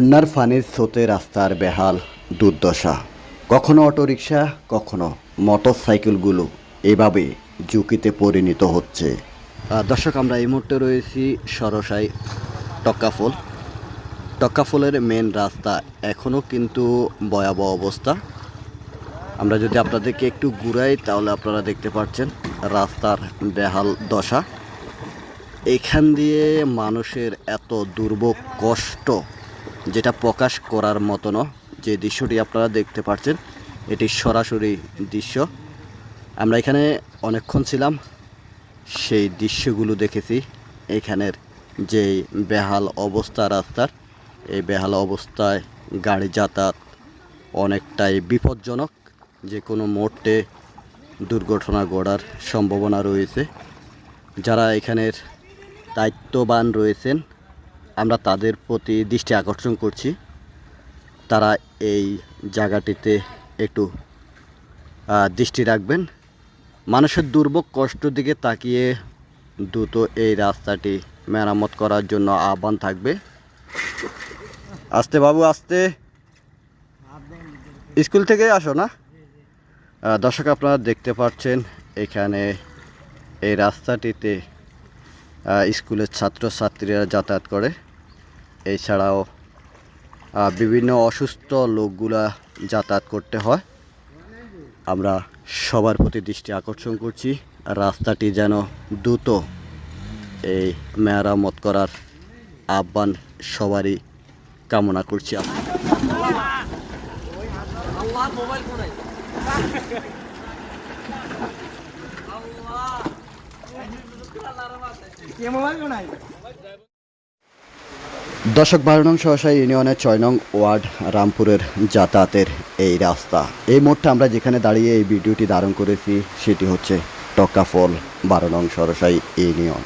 বন্যার ফানির স্রোতে রাস্তার বেহাল দুর্দশা। কখনো অটোরিকশা, কখনো মোটর সাইকেলগুলো এভাবে ঝুঁকিতে পরিণত হচ্ছে। দর্শক, আমরা এই মুহূর্তে রয়েছি সরসাই টক্কাফল। টক্কাফলের মেন রাস্তা এখনও কিন্তু ভয়াবহ অবস্থা। আমরা যদি আপনাদেরকে একটু ঘুরাই, তাহলে আপনারা দেখতে পাচ্ছেন রাস্তার বেহাল দশা। এখান দিয়ে মানুষের এত দুর্ভোগ, কষ্ট যেটা প্রকাশ করার মতো না যে দৃশ্যটি আপনারা দেখতে পাচ্ছেন, এটি সরাসরি দৃশ্য। আমরা এখানে অনেকক্ষণ ছিলাম, সেই দৃশ্যগুলো দেখেছি। এখানের যে বেহাল অবস্থা রাস্তার, এই বেহাল অবস্থায় গাড়ি যাতায়াত অনেকটাই বিপজ্জনক। যে কোনো মুহূর্তে দুর্ঘটনা ঘটার সম্ভাবনা রয়েছে। যারা এখানের দায়িত্ববান রয়েছেন আমরা তাদের প্রতি দৃষ্টি আকর্ষণ করছি। তারা এই জায়গাটিতে একটু দৃষ্টি রাখবেন। মানুষের দুর্ভোগ কষ্ট দিকে তাকিয়ে দ্রুত এই রাস্তাটি মেরামত করার জন্য আহ্বান থাকবে। আসতে বাবু, আসতে। স্কুল থেকে আসো না? দর্শক আপনারা দেখতে পাচ্ছেন এখানে এই রাস্তাটিতে স্কুলের ছাত্রছাত্রীরা যাতায়াত করে। এছাড়াও বিভিন্ন অসুস্থ লোকগুলা যাতায়াত করতে হয়। আমরা সবার প্রতি দৃষ্টি আকর্ষণ করছি। রাস্তাটি যেন দ্রুত এই মেরামত করার আহ্বান সবারই কামনা করছি আমরা। দশক বারো নং সহসা ইউনিয়নের ছয় নং ওয়ার্ড রামপুরের যাতায়াতের এই রাস্তা। এই মুহূর্তে আমরা যেখানে দাঁড়িয়ে এই ভিডিওটি ধারণ করেছি, সেটি হচ্ছে টকাফল বারো নং সরসাই ইউনিয়ন।